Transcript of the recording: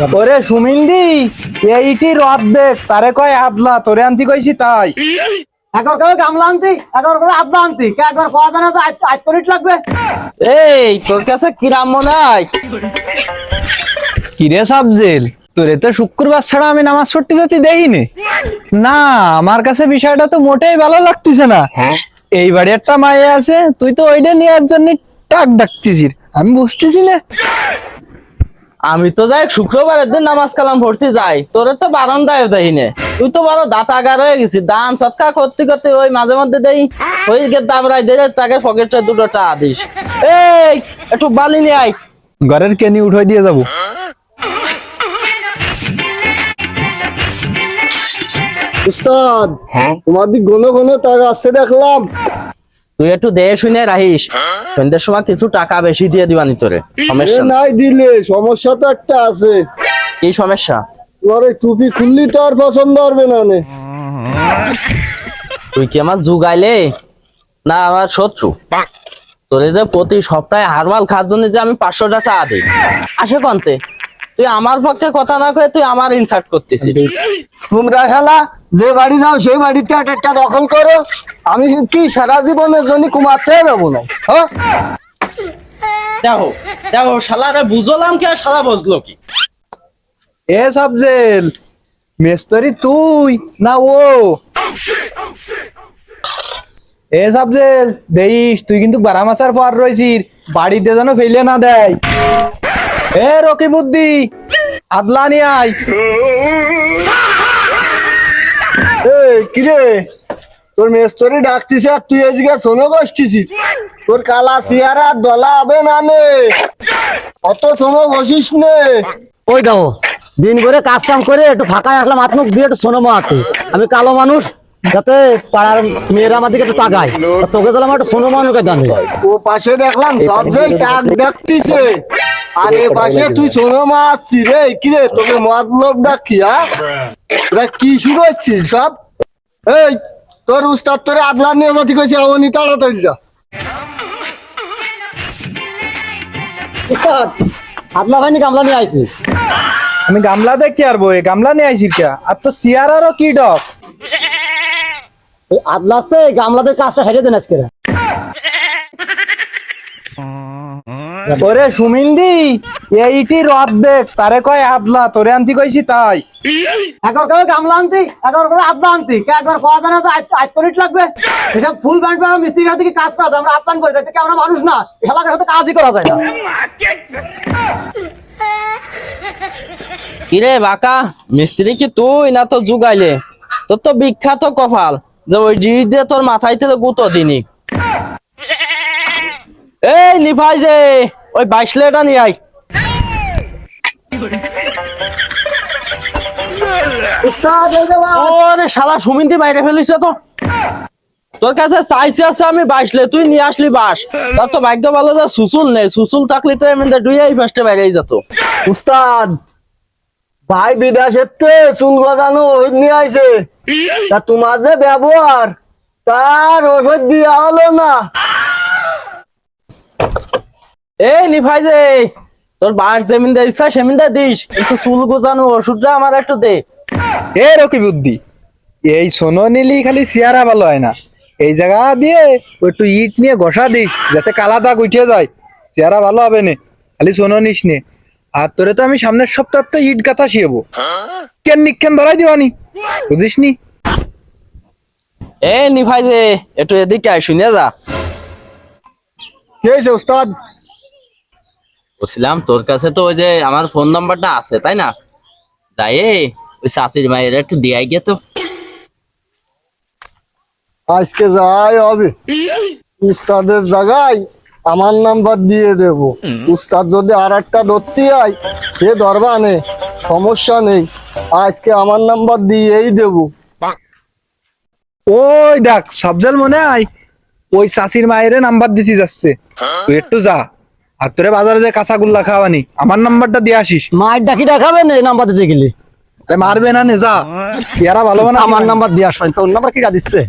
ওরে সুমিন্দি এইটি অর্ধেক তারে কয় আদলা তোরে আনতি কইছি তাই। একবার করে গামলা আনতি একবার করে আদলা আনতি কে একবার কয়া জানা যে আজ মিনিট লাগবে? এই তোর কাছে কিরাম মনে হয় কিরে সাবজেল তোরে তো শুক্রবার ছাড়া আমি নামাজ পড়তে যেতে দেখিনি। না আমার কাছে বিষয়টা তো মোটেই ভালো লাগতেছে না। এই বাড়ি একটা মায়ে আছে তুই তো ওইটা নেওয়ার জন্য টাক ডাকছিস আমি বুঝতেছি না। আমি তো যাই শুক্রবারের দিন নামাজ কালাম ভর্তি যাই। তোরে তো বারান্দায় দেখিনি। তুই তো বড় দাঁতাগার হয়ে গেছিস দান সৎকা করতে করতে ওই মাঝে মধ্যে দেই ওই গে দাবরাই দিলে তাকে পকেটে দুটো টাকা দিস। এই একটু বালি নিয়ে আয়। ঘরের কেনি উঠাই দিয়ে যাব। উস্তাদ তোমার দিক ঘন ঘন তার আসতে দেখলাম। তুই একটু দে শুনে রাখিস। সন্ধ্যের সময় কিছু টাকা বেশি দিয়ে দিবানি তোরে। সমস্যা নাই। দিলে সমস্যা তো একটা আছে। কি সমস্যা? এই টুপি খুললি তো আর পছন্দ হবে না নে। তুই কি আমার যুগাইলে না আমার শত্রু। তোরে যে প্রতি সপ্তাহে হারমাল খাওয়ার জন্য যে আমি পাঁচশো টাকা দিই। আসে কন্তে? তুই আমার পক্ষে কথা না কয়ে তুই আমার ইনসার্ট করতেছিস। তোমরা খেলা যে বাড়ি যাও সেই বাড়িতে এক একটা দখল করো। আমি কি সারা জীবনের জন্য কুমারতে যাব না হ্যাঁ? দেখো দেখো শালারে বুঝলাম কি আর শালা বুঝলো কি? এ সাবজেল মেস্তরি তুই না ও? এ সাবজেল দেইস তুই কিন্তু বারা মাসার পর রয়েছিস বাড়িতে যেন ফেলে না দেয়। এ রকিবুদ্দি আদলা নিয়ে আয় কিরে? তোর মেস্তরি ডাকতিস আর তুই এদিকে শোনো তোর কালা আর দলা হবে না নে? অত শোনো বসিস নে? ওই দেখো দিন করে কাজ কাম করে একটু ফাঁকায় আসলাম হাত মুখ দিয়ে একটু শোনো মাতে আমি কালো মানুষ যাতে পাড়ার মেয়েরা আমার দিকে একটু তাকায়। তোকে দিলাম একটা শোনো মানুষকে দামি ও পাশে দেখলাম সব টাক ডাকতিছে। আর পাশে তুই শোনো মা আসছি রে কিরে তোকে মদ লোক ডাকি হ্যাঁ কি শুরু হচ্ছিস সব? এই তোর উস্তাদ তোরে আদলা নিয়ে যাতে কইছে আমনি তাড়াতাড়ি যা। উস্তাদ আদলা ভাইনি গামলা নিয়ে আইছি। আমি গামলা দেখি আর বই? গামলা নিয়ে আইসির কে? আর তো সিয়ারারও কি ডক? আদলা আছে গামলাদের কাজটা সেরে দেন আজকে। ওরে সুমিন্দি এইটির অর্ধেক তারে কয় আদলা তোরে আনতি কইছি তাই। একবার করে গামলা আনতি একবার করে আদলা আনতি একবার কয়া জানা যে আজ মিনিট লাগবে? এসব ফুল ব্যান্ড ব্যান্ড মিস্ত্রির হাতে কি কাজ করা যায়? আমরা আপ্যান করে যাই আমরা মানুষ না? এলাকার সাথে কাজই করা যায় না। কিরে বাকা মিস্ত্রি কি তুই না তো যুগাইলে তোর তো বিখ্যাত কপাল যে ওই ডিড়ি দিয়ে তোর মাথায় থেকে গুতো দিনি। এই নিফাই যে ওই বাইশ লেটা নিয়ে আয়। এই ওরে শালা, সুমিন্দি বাইরে ফেলিস তো। তোর কাছে চাইছে আছে আমি বাইশলে তুই নিয়ে আসলি বাস। তার তো ভাগ্য ভালো যে সুসুল নেই সুসুল থাকলে তো এমনি দুইয়াই ফার্স্টে বাইরেই যেত। উস্তাদ, ভাই বিদেশের তে চুল গজানো ওষুধ নিয়ে আইছে। তা তোমার যে ব্যবহার, তার ওষুধ দিয়া হলো না। এই নিফাই যে তোর বাস যেমিন দে ইচ্ছা দিস একটু চুল গোজানো ওষুধটা আমার একটু দে। এ রকি বুদ্ধি এই সোনো নিলি খালি সিয়ারা ভালো হয় না। এই জায়গা দিয়ে একটু ইট নিয়ে ঘষা দিস যাতে কালা দাগ উঠে যায়। চেহারা ভালো হবে না খালি সোনো নিস নে। আর তোরে তো আমি সামনের সপ্তাহতে ইট গাথা শিয়াবো। কেন নিকেন ধরাই দিবানি বুঝিস নি? এ নিফাই যে একটু এদিকে আয় শুনে যা। কি উস্তাদ? বলছিলাম তোর কাছে তো ওই যে আমার ফোন নাম্বারটা আছে তাই না? যাই ওই শাশুড়ি মায়ের একটু দিয়ে গিয়ে তো। আজকে যাই হবে। উস্তাদের জায়গায় আমার নাম্বার দিয়ে দেব। উস্তাদ যদি আর একটা ধরতে হয় সে ধরবা নে সমস্যা নেই। আজকে আমার নাম্বার দিয়েই দেব। ওই দেখ সবজাল মনে হয় ওই চাষির মায়ের নাম্বার দিছি যাচ্ছে। তুই একটু যা। আর তোরে বাজারে যে কাঁচাগুল্লা খাওয়ানি আমার নাম্বারটা দিয়ে আসিস। মায়ের ডাকি দেখাবেন এই নাম্বার দিতে গেলি? আরে মারবে না নে যা। ইয়ারা ভালো না আমার নাম্বার দিয়ে আসবেন তোর নাম্বার কিটা দিচ্ছে?